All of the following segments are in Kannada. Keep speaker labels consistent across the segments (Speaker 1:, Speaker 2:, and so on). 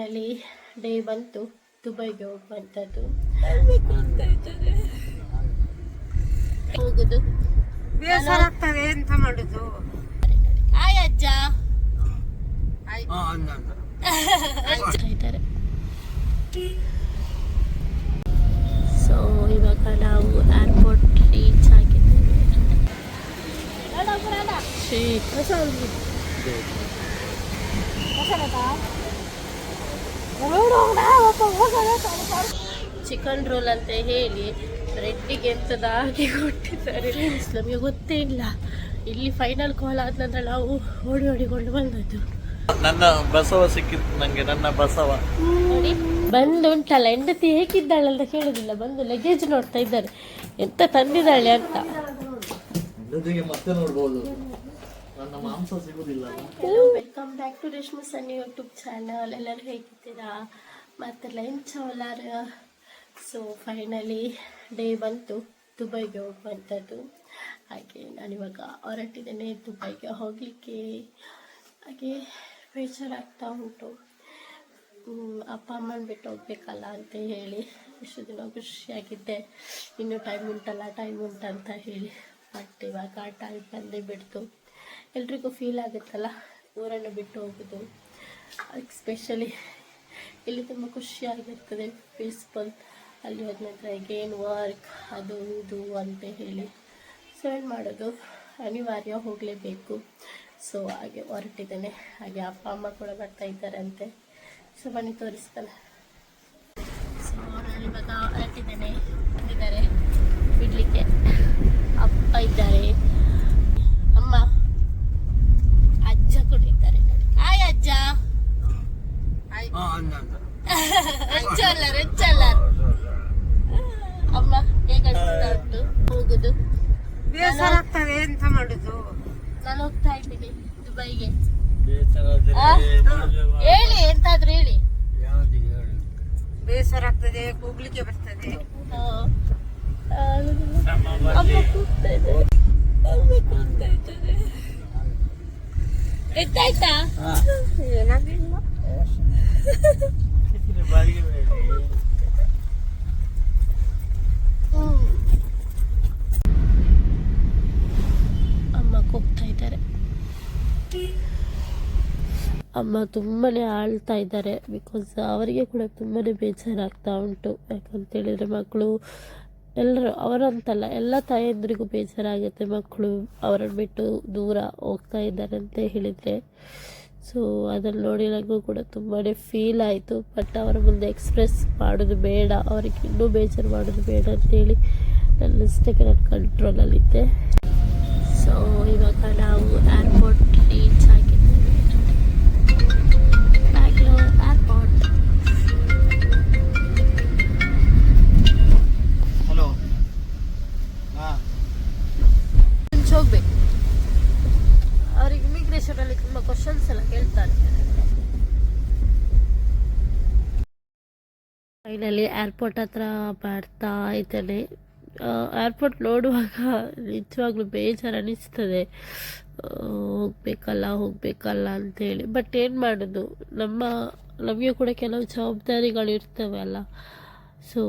Speaker 1: ಫೈನಲಿ ಡೇ ಬಂತು ದುಬೈಗೆ ಹೋಗುವಂಥದ್ದು ಹೋಗುದು.
Speaker 2: ಬೇಸರ ಆಗ್ತದೆ ಎಂತ ಮಾಡುದು?
Speaker 1: ಆಯ್ ಅಜ್ಜ. ಇದ್ದಾರೆ. ಸೊ ಇವಾಗ ನಾವು ಏರ್ಪೋರ್ಟ್ ರೀಚ್ ಆಗಿದ್ದೇವೆ. ಶೇಖ್ ಚಿಕನ್ ರೋಲ್ ಅಂತ ಹೇಳಿ ರೆಡ್ಡಿಗೆ ಎಂತದ ಹಾಕಿ ಕೊಟ್ಟಿದ್ದಾರೆ. ನಮಗೆ ಗೊತ್ತೇ ಇಲ್ಲ. ಇಲ್ಲಿ ಫೈನಲ್ ಕಾಲ್ ಆದ ನಂತರ ನಾವು ಓಡಿ ಓಡಿಕೊಂಡು ಬಂದದ್ದು.
Speaker 3: ನನ್ನ ಬಸವ ಸಿಕ್ಕಿತ್ತು ನಂಗೆ ನನ್ನ ಬಸವ.
Speaker 1: ನೋಡಿ ಬಂದು ಉಂಟಲ್ಲ ಹೆಂಡತಿ ಹೇಗಿದ್ದಾಳೆ ಅಂತ ಕೇಳೋದಿಲ್ಲ. ಬಂದು ಲಗೇಜ್ ನೋಡ್ತಾ ಇದ್ದಾರೆ. ಎಂತ ತಂದಿದ್ದಾಳೆ ಅಂತ.
Speaker 3: ಮತ್ತೆ ನೋಡ್ಬೋದು. ನನ್ನ ಮಾಂಸ ಸಿಗುದಿಲ್ಲ.
Speaker 1: ವೆಲ್ಕಮ್ ಬ್ಯಾಕ್ ಟು ರೇಷ್ಮೆ ಸನ್ನಿ ಯೂಟ್ಯೂಬ್ ಚಾನಲ್ ಎಲ್ಲರೂ ಹೇಗಿದ್ದೀರಾ? ಮತ್ತೆ ಲಂಚ್ ಅವಲಾರ ಸೊ ಫೈನಲಿ ಡೇ ಬಂತು. ದುಬೈಗೆ ಹೋಗುವಂಥದ್ದು ಹಾಗೆ ನಾನಿವಾಗ ಹೊರಟಿದ್ದೇನೆ ದುಬೈಗೆ ಹೋಗಲಿಕ್ಕೆ. ಹಾಗೆ ಬೇಜಾರಾಗ್ತಾ ಉಂಟು. ಅಪ್ಪ ಅಮ್ಮನ ಬಿಟ್ಟು ಹೋಗ್ಬೇಕಲ್ಲ ಅಂತ ಹೇಳಿ ಇಷ್ಟು ದಿನ ಖುಷಿಯಾಗಿದ್ದೆ. ಇನ್ನೂ ಟೈಮ್ ಉಂಟಲ್ಲ ಟೈಮ್ ಉಂಟಂತ ಹೇಳಿ. ಬಟ್ ಇವಾಗ ಟೈಮ್ ಬಂದೇ ಬಿಡ್ತು. ಎಲ್ರಿಗೂ ಫೀಲ್ ಆಗುತ್ತಲ್ಲ? ಊರನ್ನು ಬಿಟ್ಟು ಹೋಗೋದು. ಎಸ್ಪೆಷಲಿ ಇಲ್ಲಿ ತುಂಬ ಖುಷಿಯಾಗಿರ್ತದೆ ಪೀಸ್ಫುಲ್ ಅಲ್ಲಿ ಹೋದ ನಂತರ ಏನು ವರ್ಕ್ ಅದು, ಇದು ಅಂತ ಹೇಳಿ ಸೊ ಏನು ಮಾಡೋದು. ಅನಿವಾರ್ಯ ಹೋಗಲೇಬೇಕು. ಸೊ ಹಾಗೆ ಹೊರಟಿದ್ದೇನೆ. ಹಾಗೆ ಅಪ್ಪ, ಅಮ್ಮ ಕೂಡ ಬರ್ತಾ ಇದ್ದಾರಂತೆ. ಸೊ ಬನ್ನಿ, ತೋರಿಸ್ತಾನೆ. ಸೊ ನಾನು ಇವಾಗ ಹೊರಟಿದ್ದೇನೆ. ಬಂದಿದ್ದಾರೆ. ಬಿಡಲಿಕ್ಕೆ. ಅಪ್ಪ ಇದ್ದಾರೆ ಅಮ್ಮ ಅಜ್ಜ ಕೂಡ ಇದ್ದಾರೆ ನೋಡಿ ಆಯ್ ಅಜ್ಜ
Speaker 3: ಹಾ ಅಂದ ಅಂದ
Speaker 1: ಅಜ್ಜ ಅಲ್ಲ ರಜ್ಜ ಅಲ್ಲ ಅಮ್ಮ ಹೇಗೆ ಅನಿಸ್ತಾ ಉಂಟು ಹೋಗುದು
Speaker 2: ಬೇಸರ ಆಗ್ತದೆ ಎಂತ ಮಾಡುದು
Speaker 1: ನಾನು ಹೋಗ್ತಾ ಇದ್ದೀನಿ ದುಬೈಗೆ
Speaker 3: ಬೇಸರಾದ್ರೆ
Speaker 1: ಆ? ಹೇಳಿ ಎಂತಾದ್ರೂ ಹೇಳಿ
Speaker 3: ಯಾವ್ದಿಗೆ ಹೇಳು
Speaker 2: ಬೇಸರ ಆಗ್ತದೆ ಕೂಗ್ಲಿಕ್ಕೆ ಬರ್ತದೆ
Speaker 1: ಆ, ಆಗುದಿಲ್ಲ. ಅಮ್ಮ ಇದ್ದಾರೆ. ಅಮ್ಮ ಕೂಗ್ತಾ ಇದ್ದಾರೆ. ಎತ್ತಾಯ್ತಾ. ಅಮ್ಮ ಕೂಗ್ತಾ ಇದ್ದಾರೆ ಅಮ್ಮ ತುಂಬಾನೇ ಆಳ್ತಾ ಇದ್ದಾರೆ ಬಿಕಾಸ್ ಅವರಿಗೆ ಕೂಡ ತುಂಬಾನೇ ಬೇಜಾರಾಗ್ತಾ ಉಂಟು ಯಾಕಂತೇಳಿದ್ರೆ ಮಕ್ಕಳು ಎಲ್ಲರೂ ಅವರಂತಲ್ಲ, ಎಲ್ಲ ತಾಯಂದ್ರಿಗೂ ಬೇಜಾರಾಗುತ್ತೆ. ಮಕ್ಕಳು ಅವರನ್ನು ಬಿಟ್ಟು ದೂರ ಹೋಗ್ತಾ ಇದ್ದಾರೆ ಅಂತ ಹೇಳಿದರೆ. ಸೊ ಅದನ್ನು ನೋಡಿ ನನಗೂ ಕೂಡ ತುಂಬಾ ಫೀಲ್ ಆಯಿತು. ಬಟ್ ಅವರ ಮುಂದೆ ಎಕ್ಸ್ಪ್ರೆಸ್ ಮಾಡೋದು ಬೇಡ. ಅವ್ರಿಗೆ ಇನ್ನೂ ಬೇಜಾರು ಮಾಡೋದು ಬೇಡ ಅಂತೇಳಿ ನನ್ನ ಇಷ್ಟಕ್ಕೆ ನಾನು ಕಂಟ್ರೋಲಲ್ಲಿದ್ದೆ ಸೊ ಇವಾಗ ನಾವು ಫೈನಲಿ ಏರ್ಪೋರ್ಟ್ ಹತ್ರ ಬರ್ತಾ ಇದ್ದಾನೆ ಏರ್ಪೋರ್ಟ್ ನೋಡುವಾಗ ನಿಜವಾಗ್ಲೂ ಬೇಜಾರು ಅನಿಸ್ತದೆ. ಹೋಗಬೇಕಲ್ಲ, ಹೋಗ್ಬೇಕಲ್ಲ ಅಂತೇಳಿ. ಬಟ್ ಏನು ಮಾಡೋದು? ನಮ್ಮ, ನಮಗೆ ಕೂಡ ಕೆಲವು ಜವಾಬ್ದಾರಿಗಳು ಇರ್ತವೆ ಅಲ್ಲ. ಸೊ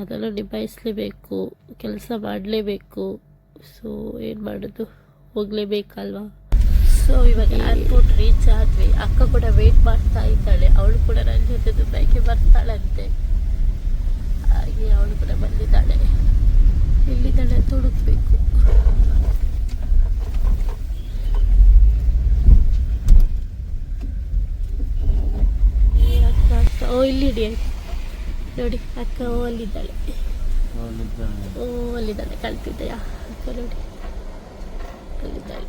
Speaker 1: ಅದನ್ನು ನಿಭಾಯಿಸಲೇಬೇಕು, ಕೆಲಸ ಮಾಡಲೇಬೇಕು. ಸೊ ಏನು ಮಾಡೋದು? ಹೋಗಲೇಬೇಕಲ್ವಾ? ಸೊ ಇವಾಗ ಏರ್ಪೋರ್ಟ್ ರೀಚ್ ಆದ್ವಿ. ಅಕ್ಕ ಕೂಡ ವೇಟ್ ಮಾಡ್ತಾ ಇದ್ದಾಳೆ. ಅವಳು ಕೂಡ ನನ್ನ ಜೊತೆ ದುಬೈಗೆ ಬರ್ತಾಳಂತೆ. ಹಾಗೆ ಅವಳು ಕೂಡ ಬಂದಿದ್ದಾಳೆ. ಎಲ್ಲಿದ್ದಾಳೆ ತುಡುಕ್ಬೇಕು. ಅಕ್ಕ ಅಕ್ಕ. ಓ ಇಲ್ಲಿಡಿ ಆಯ್ತು ನೋಡಿ ಅಕ್ಕ ಓ ಅಲ್ಲಿದ್ದಾಳೆ ಓ ಅಲ್ಲಿದ್ದಾಳೆ. ಕಳ್ತಿದ್ದೆಯ ಅಕ್ಕ ನೋಡಿ. ಅಲ್ಲಿದ್ದಾಳೆ.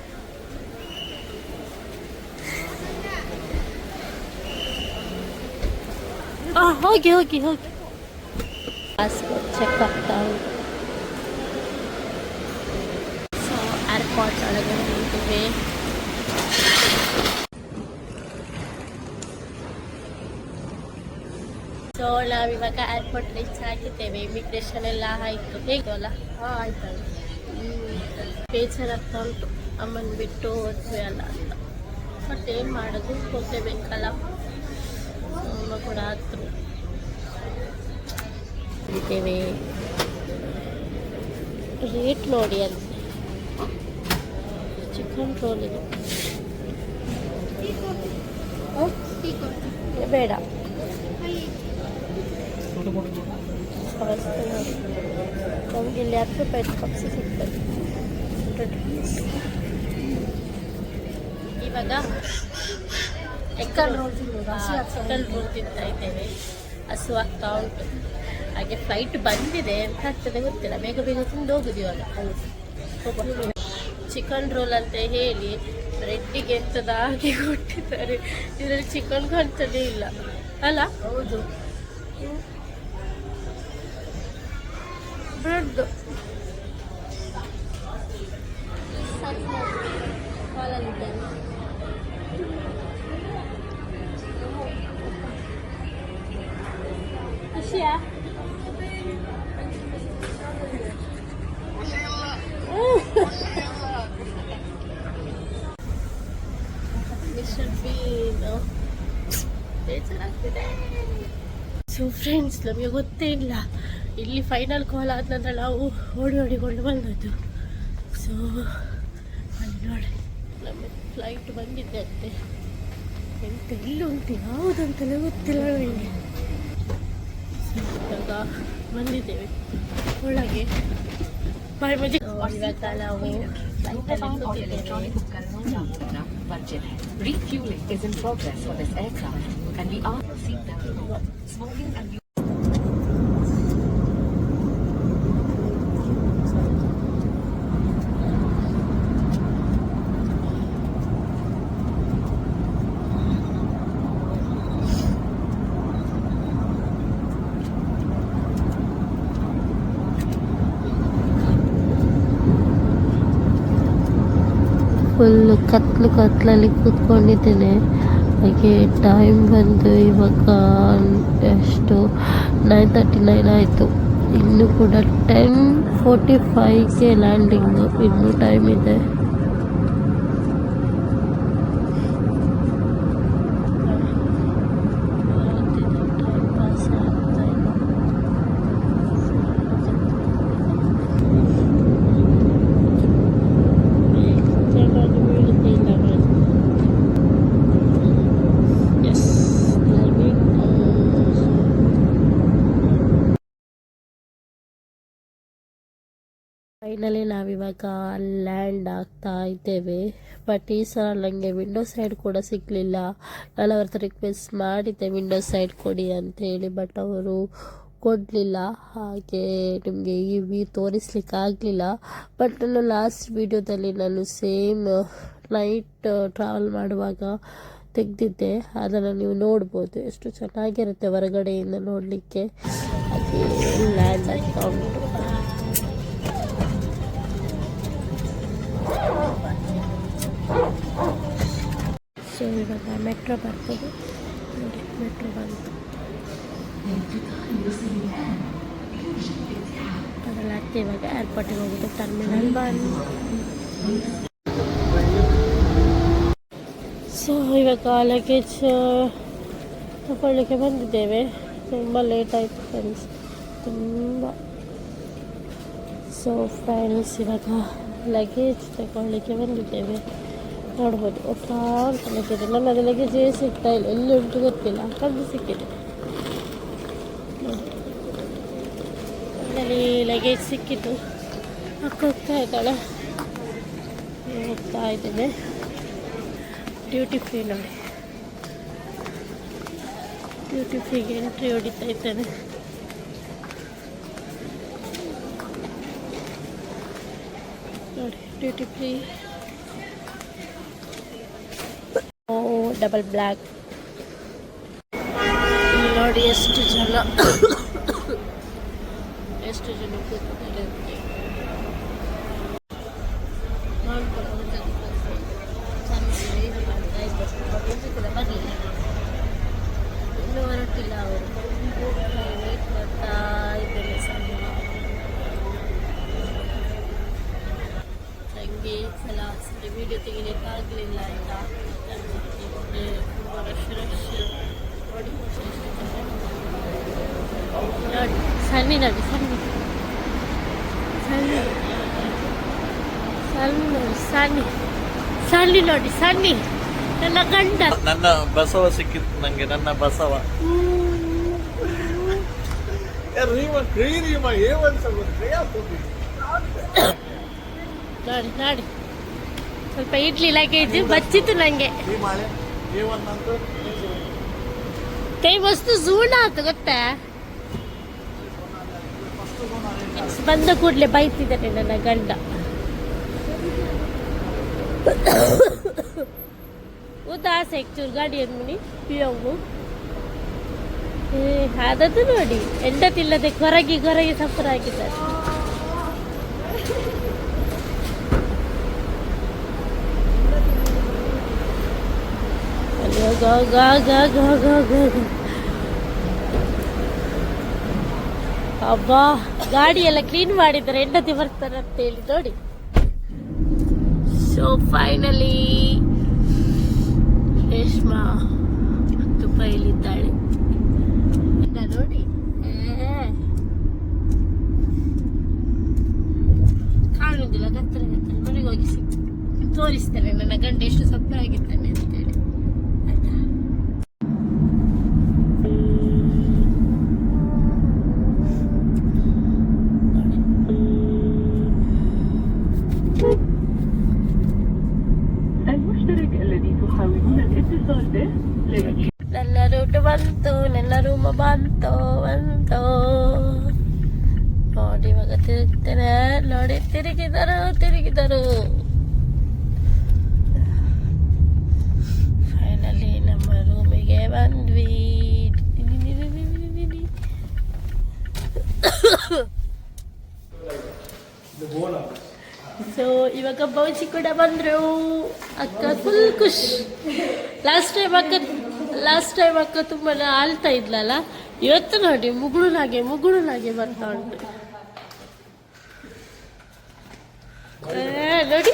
Speaker 1: ಆ, ಹೋಗಿ ಹೋಗಿ ಹೋಗಿ ಪಾಸ್ಪೋರ್ಟ್ ಚೆಕ್ ಆಗ್ತಾ ಉಂಟು ಸೊ ಏರ್ಪೋರ್ಟ್ ಒಳಗಡೆ ನಿಂತಿವೆ ಸೊ ನಾವಿವಾಗ ಏರ್ಪೋರ್ಟ್ ರೀಚ್ ಆಗಿದ್ದೇವೆ ಇಮಿಗ್ರೇಷನ್ ಎಲ್ಲ ಆಯಿತು ಹೇಗೆ ಅಲ್ಲ
Speaker 2: ಹಾಂ ಆಯ್ತು
Speaker 1: ಬೇಜಾರಾಗ್ತಾ ಉಂಟು ಅಮ್ಮನ ಬಿಟ್ಟು ಹೋದ್ವಿ ಅಲ್ಲ ಅಂತ ಬಟ್ ಏನು ಮಾಡೋದು ಹೋಗ್ಲೇಬೇಕಲ್ಲ ಸೊ ಅಮ್ಮ ಕೂಡ ಹತ್ರ ಇದ್ದೇವೆ ರೇಟ್ ನೋಡಿ ಅಲ್ಲಿ ಚಿಕನ್ ರೋಲ್ ಇದೆ. ಹ? ಬೇಡ. ನಮ್ಗೆ ಇಲ್ಲಿ ಹತ್ತು ರೂಪಾಯಿ ಕಪ್ಸಿ ಸಿಗ್ತದೆ ಇವಾಗ ರೋಲ್ ರೋಲ್ ತಿಂತಾ ಇದ್ದೇವೆ. ಹಸು ಆಗ್ತಾ ಉಂಟು. ಹಾಗೆ ಫ್ಲೈಟ್ ಬಂದಿದೆ. ಎಂತ ಆಗ್ತದೆ ಗೊತ್ತಿಲ್ಲ. ಬೇಗ ಬೇಗ ತಿಂದು ಹೋಗುದು ಇವಾಗ. ಚಿಕನ್ ರೋಲ್ ಅಂತ ಹೇಳಿ ಬ್ರೆಡ್ಡಿಗೆ ಎಂಥದ ಹಾಗೆ ಕೊಟ್ಟಿದ್ದಾರೆ. ಇದರಲ್ಲಿ ಚಿಕನ್ ಕಾಣ್ತದೇ ಇಲ್ಲ. ಅಲ್ಲ?
Speaker 2: ಹೌದು.
Speaker 1: ಬ್ರೆಡ್ ಸೊ ಫ್ರೆಂಡ್ಸ್ ನಮಗೆ ಗೊತ್ತೇ ಇಲ್ಲ ಇಲ್ಲಿ ಫೈನಲ್ ಕಾಲ್ ಆದ ನಂತರ ನಾವು ಓಡಿ ಓಡಿಕೊಂಡು ಬಂದದ್ದು ಸೊ ಅಲ್ಲಿ ನೋಡಿ ನಮ್ಮ ಫ್ಲೈಟ್ ಬಂದಿದ್ದಂತೆ ಎಂತ ಇಲ್ಲಿ ಉಂಟು ಯಾವುದಂತಲೇ ಗೊತ್ತಿಲ್ಲ ನನಗೆ ಇವಾಗ ಬಂದಿದ್ದೇವೆ ಒಳಗೆ ಬಾಯ್ ಮಜಿ ಇವಾಗ ನಾವು ಫ್ಲೈಟಲ್ಲಿ ಕೂತಿದ್ದೇವೆ
Speaker 4: budget. Refueling is in progress for this aircraft, and we are seatbelt. Smoking and
Speaker 1: ಕತ್ಲು ಕತ್ಲಲ್ಲಿ ಕೂತ್ಕೊಂಡಿದ್ದೇನೆ. ಹಾಗೆ ಟೈಮ್ ಬಂದು ಇವಾಗ ಎಷ್ಟು? ನೈನ್ ತರ್ಟಿ ನೈನ್ ಆಯಿತು. ಇನ್ನು ಕೂಡ ಟೆನ್ ಫೋರ್ಟಿ ಫೈವ್ಗೆ ಲ್ಯಾಂಡಿಂಗು ಇನ್ನೂ ಟೈಮ್ ಇದೆ. ಫೈನಲಿ ನಾವಿವಾಗ ಲ್ಯಾಂಡ್ ಆಗ್ತಾ ಇದ್ದೇವೆ. ಬಟ್ ಈ ಸಲ ನನಗೆ ವಿಂಡೋ ಸೈಡ್ ಕೂಡ ಸಿಗಲಿಲ್ಲ. ನಾನು ಅವ್ರ ರಿಕ್ವೆಸ್ಟ್ ಮಾಡಿದ್ದೆ ವಿಂಡೋ ಸೈಡ್ ಕೊಡಿ ಅಂತೇಳಿ ಬಟ್ ಅವರು ಕೊಡಲಿಲ್ಲ. ಹಾಗೆ ನಿಮಗೆ ಈ ವ್ಯೂ ತೋರಿಸ್ಲಿಕ್ಕೆ ಆಗಲಿಲ್ಲ. ಬಟ್ ನಾನು ಲಾಸ್ಟ್ ವಿಡಿಯೋದಲ್ಲಿ ನಾನು ಸೇಮ್ ನೈಟ್ ಟ್ರಾವೆಲ್ ಮಾಡುವಾಗ ತೆಗೆದಿದ್ದೆ. ಅದನ್ನು ನೀವು ನೋಡ್ಬೋದು. ಎಷ್ಟು ಚೆನ್ನಾಗಿರುತ್ತೆ ಹೊರಗಡೆಯಿಂದ ನೋಡಲಿಕ್ಕೆ. ಹಾಗೆ ಲ್ಯಾಂಡ್ ಆಗ್ತಾ ಉಂಟು ಸೊ ಇವಾಗ ಮೆಟ್ರೋ ಬರ್ತದೆ ನೋಡಿ, ಮೆಟ್ರೋ ಬಂತು. ಅದೆಲ್ಲ ಹತ್ತಿ ಇವಾಗ ಏರ್ಪೋರ್ಟಿಗೆ ಹೋಗೋದು ಟರ್ಮಿನಲ್ ಬಂದು. ಸೊ ಇವಾಗ ಲಗೇಜ್ ತಗೊಳ್ಳಿಕ್ಕೆ ಬಂದಿದ್ದೇವೆ. ತುಂಬ ಲೇಟ್ ಆಯಿತು ಫ್ರೆಂಡ್ಸ್ ತುಂಬ. ಸೊ ಫ್ರೆಂಡ್ಸ್ ಇವಾಗ ಲಗೇಜ್ ತಗೊಳ್ಳಿಕ್ಕೆ ಬಂದಿದ್ದೇವೆ. ನೋಡ್ಬೋದು. ಹೊಸ ಅಂತ ಲಗೇಜ್ ನನ್ನದು ಲಗೇಜ್ ಸಿಗ್ತಾ ಇಲ್ಲ. ಎಲ್ಲಿ ಉಂಟು ಗೊತ್ತಿಲ್ಲ. ಕದ್ದು ಸಿಕ್ಕಿದೆ. ಅದರಲ್ಲಿ ಲಗೇಜ್ ಸಿಕ್ಕಿತು. ಅಕ್ಕ ಹೋಗ್ತಾ ಇದ್ದಾಳೆ. ಹೋಗ್ತಾ ಇದ್ದೇನೆ. ಡ್ಯೂಟಿ ಫ್ರೀ ನೋಡಿ. ಡ್ಯೂಟಿ ಫ್ರೀಗೆ ಎಂಟ್ರಿ ಹೊಡಿತಾ ಇದ್ದೇನೆ. ನೋಡಿ duty free oh double black ಇಲ್ಲಿ ನೋಡಿ ಎಷ್ಟು ಜನ ಎಷ್ಟು ಜನ ಕೂತಿದ್ದಾರೆ ಅಂತ. ನೋಡ್ಕೊಂಡು ಹೋಗ್ತಾ ಚೆನ್ನಾಗಿ ಇದು ಮಾಡ್ತಾ ಇದ್ದಾರೆ. ಕೂತಿದ್ದಾರೆ, ಬರ್ಲಿಲ್ಲ. ಇನ್ನೂ ಹೊರಟಿಲ್ಲ ಅವರು ವೇಟ್ ಮಾಡ್ತಾ ಇದ್ದೇನೆ ಸಣ್ಣ ನನಗೆ ಸಲ ಸರಿ ವಿಡಿಯೋ ತೆಗಿಲಿಕ್ಕಾಗಲಿಲ್ಲ ಆಯಿತಾ ಸನ್ನಿ ಸಣ್ಣಿ ನೋಡಿ ಸಣ್ಣಿ ಸಣ್ಣಿ ನೋಡಿ ಸಣ್ಣಿ ಸಣ್ಣಿ ನೋಡಿ ಸಣ್ಣಿ ನನ್ನ ಗಂಡ.
Speaker 3: ನನ್ನ ಬಸವ ಸಿಕ್ಕಿತ್ತು ನಂಗೆ ನನ್ನ ಬಸವ.
Speaker 1: ನೋಡಿ ನೋಡಿ. ಸ್ವಲ್ಪ ಇಡ್ಲಿ ಲಗೇಜ್ ಬಚ್ಚಿತ್ತು ನಂಗೆ. ಕೈ ವಸ್ತು ಜೂಣ ಆಯ್ತು ಗೊತ್ತಾ? ಬಂದ ಕೂಡಲೇ ಬೈತಿದ್ದಾನೆ ನನ್ನ ಗಂಡ. ಉದಾಸ ಚೂರು ಗಾಡಿ ಮುನಿ ಪಿಯೋಗು ಅದದ್ದು ನೋಡಿ ಎಂಡತಿಲ್ಲದೆ ಕೊರಗಿ ಕೊರಗಿ ಸಫರ್ ಆಗಿದ್ದಾರೆ. Go, go, go, go, go, go. ಹೋಗು. ಅಬ್ಬಾ ಗಾಡಿ ಎಲ್ಲ ಕ್ಲೀನ್ ಮಾಡಿದ್ದಾರೆ ಹೆಂಡತಿ ಬರ್ತಾರೆ ಅಂತ ಹೇಳಿ ನೋಡಿ ಸೊ ಫೈನಲಿ ರೇಷ್ಮಾ ದುಬೈಲಿದ್ದಾಳೆ ನೋಡಿ. ಕಾಣುವುದಿಲ್ಲ ಗತ್ತರ ಗತ್ತರ ಮನೆಗೆ ಹೋಗಿ ತೋರಿಸ್ತಾರೆ ನನ್ನ ಗಂಡ ಎಷ್ಟು ಸಪ್ಪೆ ಆಗಿದ್ದಾನೆ ಬಂತು, ನನ್ನ ರೂಮ್ ಬಂತು ಬಂತು. ನೋಡಿ ಇವಾಗ ತಿರುಗ್ತೇನೆ. ನೋಡಿ ತಿರುಗಿದರು ತಿರುಗಿದರು. ಫೈನಲಿ ನಮ್ಮ ರೂಮಿಗೆ ಬಂದ್ವಿ. ಸೊ ಇವಾಗ ಬೌಜಿ ಕೂಡ ಬಂದ್ರು. ಅಕ್ಕ ಫುಲ್ ಖುಷ್. ಲಾಸ್ಟ್ ಟೈಮ್ ಅಕ್ಕ ಲಾಸ್ಟ್ ಟೈಮ್ ಅಕ್ಕ ತುಂಬಾ ಆಳ್ತಾ ಇದ್ಲಲ್ಲ? ಇವತ್ತು ನೋಡಿ, ಮುಗುಳುನಾಗೆ ಮುಗುಳುನಾಗೆ ಬರ್ತಾ ಉಂಟು. ನೋಡಿ.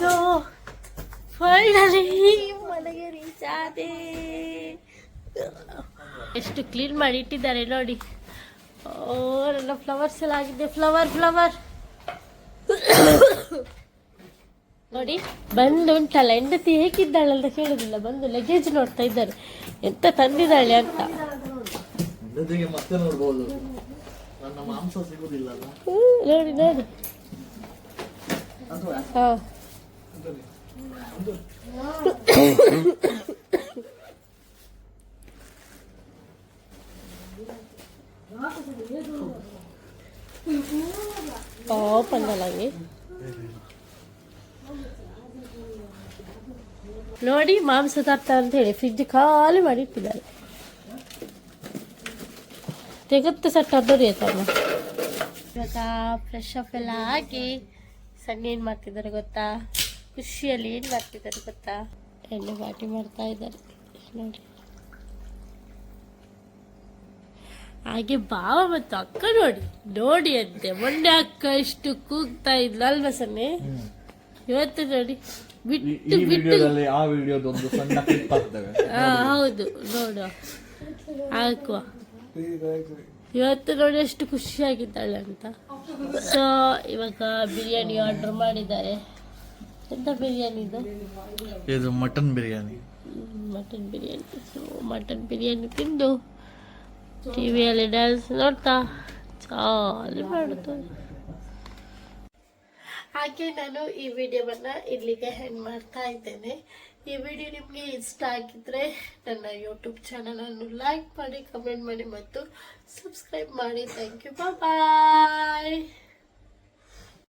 Speaker 1: ಸೊ ಫೈನಲಿ ಮನೆಗೆ ರೀಚ್ ಆದೆ. ಎಷ್ಟು ಕ್ಲೀನ್ ಮಾಡಿ ಇಟ್ಟಿದ್ದಾರೆ ನೋಡಿ. ಓ, ನನ್ನ ಫ್ಲವರ್ಸ್ ಎಲ್ಲ ಆಗಿದೆ. ಫ್ಲವರ್ ಫ್ಲವರ್ ನೋಡಿ ಬಂದು ಉಂಟಲ್ಲ ಹೆಂಡತಿ ಹೇಗಿದ್ದಾಳೆ ಅಂತ ಕೇಳುದಿಲ್ಲ. ಬಂದು ಲಗೇಜ್ ನೋಡ್ತಾ ಇದ್ದಾರೆ ಎಂತ ತಂದಿದ್ದಾಳೆ ಅಂತ. ನೋಡಿ ನೋಡಿ. ಹಾ. ಓಪನ್ ನೋಡಿ ಮಾಂಸ ತರ್ತ ಅಂತ ಹೇಳಿ ಫ್ರಿಜ್ ಖಾಲಿ ಮಾಡಿ ಇಟ್ಟಿದ್ದಾರೆ ತೆಗತ್ತೆ ಸಟ್ ಆಯ್ತಮ್ಮ ಇವಾಗ ಫ್ರೆಶ್ ಅಪ್ ಎಲ್ಲ ಹಾಕಿ ಸಣ್ಣ ಏನು ಮಾಡ್ತಿದ್ದಾರೆ ಗೊತ್ತಾ? ಖುಷಿಯಲ್ಲಿ ಏನು ಮಾಡ್ತಿದ್ದಾರೆ ಗೊತ್ತಾ? ಎಣ್ಣೆ ಬಾಟಿ ಮಾಡ್ತಾ ಇದ್ದಾರೆ. ನೋಡಿ. ಹಾಗೆ ಬಾವ ಮತ್ತು ಅಕ್ಕ ನೋಡಿ. ನೋಡಿ ಅಂತೆ. ಮೊನ್ನೆ ಅಕ್ಕ ಇಷ್ಟು ಕೂಗ್ತಾ ಇದ್ಲು. ಅಲ್ವಾ ಸನ್ನೆ? ಇವತ್ತು ನೋಡಿ. ಬಿಟ್ಟು ಬಿಟ್ಟು
Speaker 3: ಆ ವಿಡಿಯೋದೊಂದು ಸಣ್ಣ ಕ್ಲಿಪ್ ಹಾಕ್ತೇವೆ.
Speaker 1: ಹಾ ಹೌದು. ನೋಡುವ ಹಾಕುವ. ಇವತ್ತು ನೋಡಿ ಎಷ್ಟು ಖುಷಿಯಾಗಿದ್ದಾಳೆ ಅಂತ. ಸೊ ಇವಾಗ ಬಿರಿಯಾನಿ ಆರ್ಡರ್ ಮಾಡಿದ್ದಾರೆ. ಎಂತ ಬಿರಿಯಾನಿ ಇದು?
Speaker 3: ಇದು mutton biryani.
Speaker 1: Mutton biryani. So mutton biryani ತಿಂದು ಟಿ ವಿಯಲ್ಲಿ ಡ್ಯಾನ್ಸ್ ನೋಡ್ತಾ. ಚಾಲು ಮಾಡುತ್ತೆ ಹಾಗೆ ನಾನು ಈ ವಿಡಿಯೋವನ್ನು ಇಲ್ಲಿಗೆ ಹೆಂಡ್ ಮಾಡ್ತಾ ಇದ್ದೇನೆ. ಈ ವಿಡಿಯೋ ನಿಮಗೆ ಇಷ್ಟ ಆಗಿದ್ದರೆ ನನ್ನ ಯೂಟ್ಯೂಬ್ ಚಾನಲನ್ನು ಲೈಕ್ ಮಾಡಿ ಕಮೆಂಟ್ ಮಾಡಿ ಮತ್ತು ಸಬ್ಸ್ಕ್ರೈಬ್ ಮಾಡಿ. Thank you bye